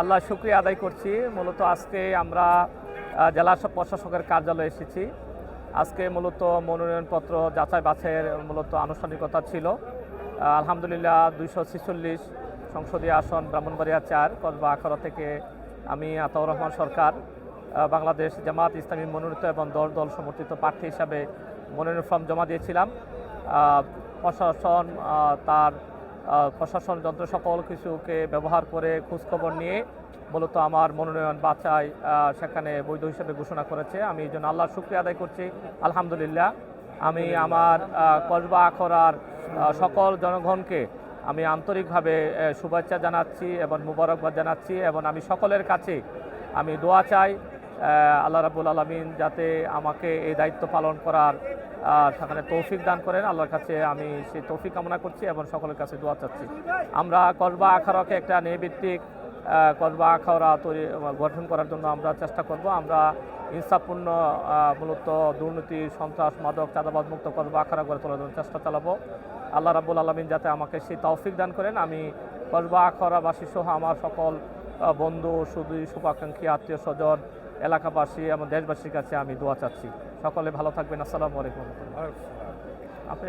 আল্লাহ শুক্রিয়া আদায় করছি। মূলত আজকে আমরা জেলা প্রশাসকের কার্যালয়ে এসেছি। আজকে মূলত মনোনয়নপত্র যাচাই বাছাইয়ের মূলত আনুষ্ঠানিকতা ছিল। আলহামদুলিল্লাহ, দুইশো ছিচল্লিশ সংসদীয় আসন ব্রাহ্মণবাড়িয়া চার, কসবা আখড়া থেকে আমি আতাউর রহমান সরকার। বাংলাদেশ জামাত ইসলামী মনোনীত এবং দল দল সমর্থিত প্রার্থী হিসাবে মনোনয়ন ফর্ম জমা দিয়েছিলাম। প্রশাসন তার প্রশাসন যন্ত্র সকল কিছুকে ব্যবহার করে খোঁজখবর নিয়ে মূলত আমার মনোনয়ন বাছাই সেখানে বৈধ হিসেবে ঘোষণা করেছে। আমি এই জন্য আল্লাহর শুক্রিয়া আদায় করছি। আলহামদুলিল্লাহ আমি আমার কসবা আখরার সকল জনগণকে আমি আন্তরিকভাবে শুভেচ্ছা জানাচ্ছি এবং মুবারকবাদ জানাচ্ছি এবং আমি সকলের কাছে আমি দোয়া চাই। আল্লাহ রাবুল আলমিন যাতে আমাকে এই দায়িত্ব পালন করার সেখানে তৌফিক দান করেন। আল্লাহর কাছে আমি সেই তৌফিক কামনা করছি এবং সকলের কাছে দোয়া চাচ্ছি। আমরা কসবা আখাড়াকে একটা ন্যায়ভিত্তিক কসবা আখাড়া তৈরি গঠন করার জন্য আমরা চেষ্টা করব। আমরা আহ, মূলত দুর্নীতি সন্ত্রাস মাদক চাঁদাবাদ মুক্ত কসবা আখাড়া গড়ে তোলার জন্য চেষ্টা চালাবো। আল্লাহ রাবুল আলমিন যাতে আমাকে সেই তৌফিক দান করেন। আমি কসবা আখড়াবাসী সহ আমার সকল বন্ধু শুধু শুভাকাঙ্ক্ষী আত্মীয় স্বজন এলাকাবাসী এবং দেশবাসীর কাছে আমি দোয়া চাচ্ছি। সকলে ভালো থাকবেন। আসসালামু আলাইকুম। আপনি